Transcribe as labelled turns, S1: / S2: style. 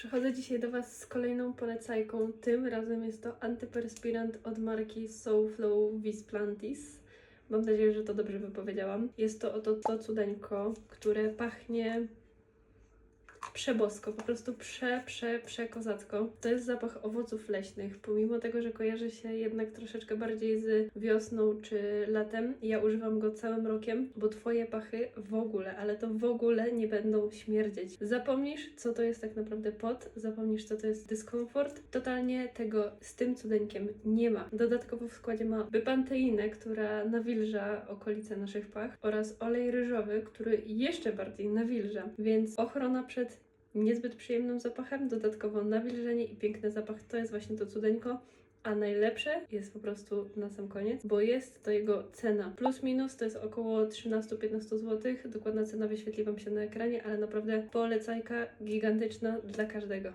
S1: Przychodzę dzisiaj do Was z kolejną polecajką. Tym razem jest to antyperspirant od marki Soulflow Visplantis. Mam nadzieję, że to dobrze wypowiedziałam. Jest to oto to cudeńko, które pachnie przebosko, po prostu prze, prze, przekozacko. To jest zapach owoców leśnych, pomimo tego, że kojarzy się jednak troszeczkę bardziej z wiosną czy latem. Ja używam go całym rokiem, bo Twoje pachy w ogóle, ale to w ogóle nie będą śmierdzieć. Zapomnisz, co to jest tak naprawdę pot, zapomnisz, co to jest dyskomfort. Totalnie tego z tym cudeńkiem nie ma. Dodatkowo w składzie ma bypanteinę, która nawilża okolice naszych pach oraz olej ryżowy, który jeszcze bardziej nawilża, więc ochrona przed niezbyt przyjemnym zapachem, dodatkowo nawilżenie i piękny zapach to jest właśnie to cudeńko. A najlepsze jest po prostu na sam koniec, bo jest to jego cena. Plus minus to jest około 13-15 zł. Dokładna cena wyświetli Wam się na ekranie, ale naprawdę polecajka gigantyczna dla każdego.